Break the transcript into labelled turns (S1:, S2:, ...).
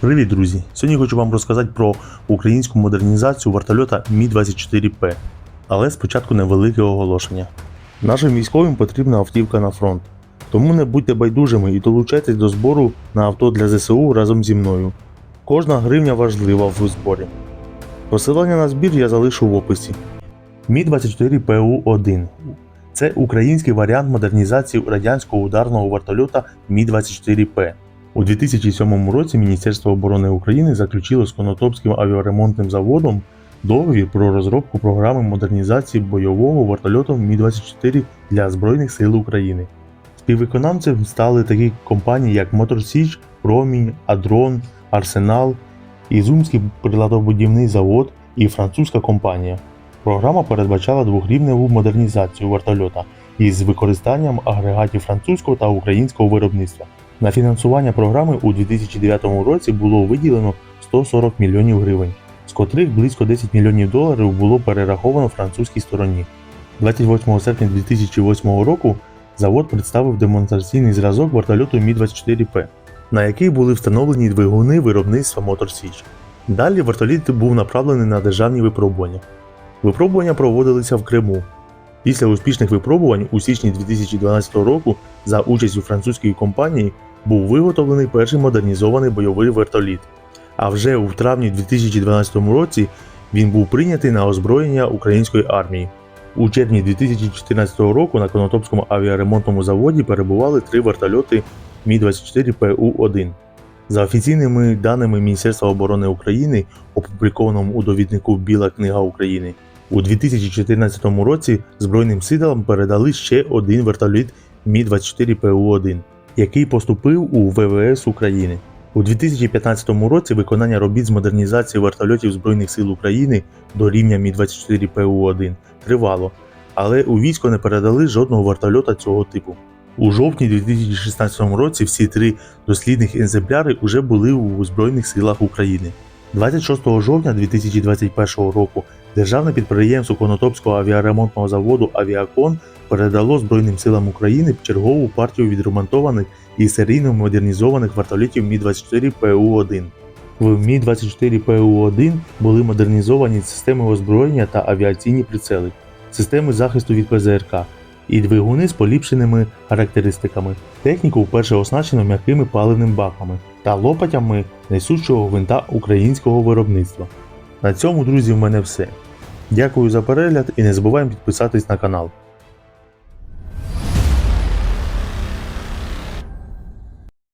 S1: Привіт, друзі! Сьогодні хочу вам розказати про українську модернізацію вертольота Мі-24П. Але спочатку невелике оголошення. Нашим військовим потрібна автівка на фронт. Тому не будьте байдужими і долучайтесь до збору на авто для ЗСУ разом зі мною. Кожна гривня важлива в зборі. Посилання на збір я залишу в описі. Мі-24ПУ-1 це український варіант модернізації радянського ударного вертольота Мі-24П. У 2007 році Міністерство оборони України заключило з Конотопським авіаремонтним заводом договір про розробку програми модернізації бойового вертольоту Мі-24 для Збройних сил України. Співвиконавцем стали такі компанії, як Моторсіч, Промінь, Адрон, Арсенал, Ізумський приладобудівний завод і французька компанія. Програма передбачала двохрівневу модернізацію вертольота із використанням агрегатів французького та українського виробництва. На фінансування програми у 2009 році було виділено 140 мільйонів гривень, з котрих близько 10 мільйонів доларів було перераховано французькій стороні. 28 серпня 2008 року завод представив демонстраційний зразок вертольоту Мі-24П, на який були встановлені двигуни виробництва Мотор Січ. Далі вертоліт був направлений на державні випробування. Випробування проводилися в Криму. Після успішних випробувань у січні 2012 року за участю французької компанії був виготовлений перший модернізований бойовий вертоліт. А вже у травні 2012 році він був прийнятий на озброєння української армії. У червні 2014 року на Конотопському авіаремонтному заводі перебували три вертольоти Мі-24ПУ-1. За офіційними даними Міністерства оборони України, опублікованому у довіднику Біла книга України, у 2014 році Збройним силам передали ще один вертоліт Мі-24ПУ-1, який поступив у ВВС України. У 2015 році виконання робіт з модернізації вертольотів Збройних сил України до рівня Мі-24ПУ-1 тривало, але у військо не передали жодного вертольота цього типу. У жовтні 2016 році всі три дослідних екземпляри вже були у Збройних силах України. 26 жовтня 2021 року державне підприємство Конотопського авіаремонтного заводу Авіакон передало Збройним силам України чергову партію відремонтованих і серійно модернізованих вертольотів Мі-24ПУ-1. В Мі-24ПУ-1 були модернізовані системи озброєння та авіаційні прицели, системи захисту від ПЗРК і двигуни з поліпшеними характеристиками. Техніку вперше оснащено м'якими паливними баками та лопатями несучого гвинта українського виробництва. На цьому, друзі, в мене все. Дякую за перегляд і не забуваємо підписатись на канал.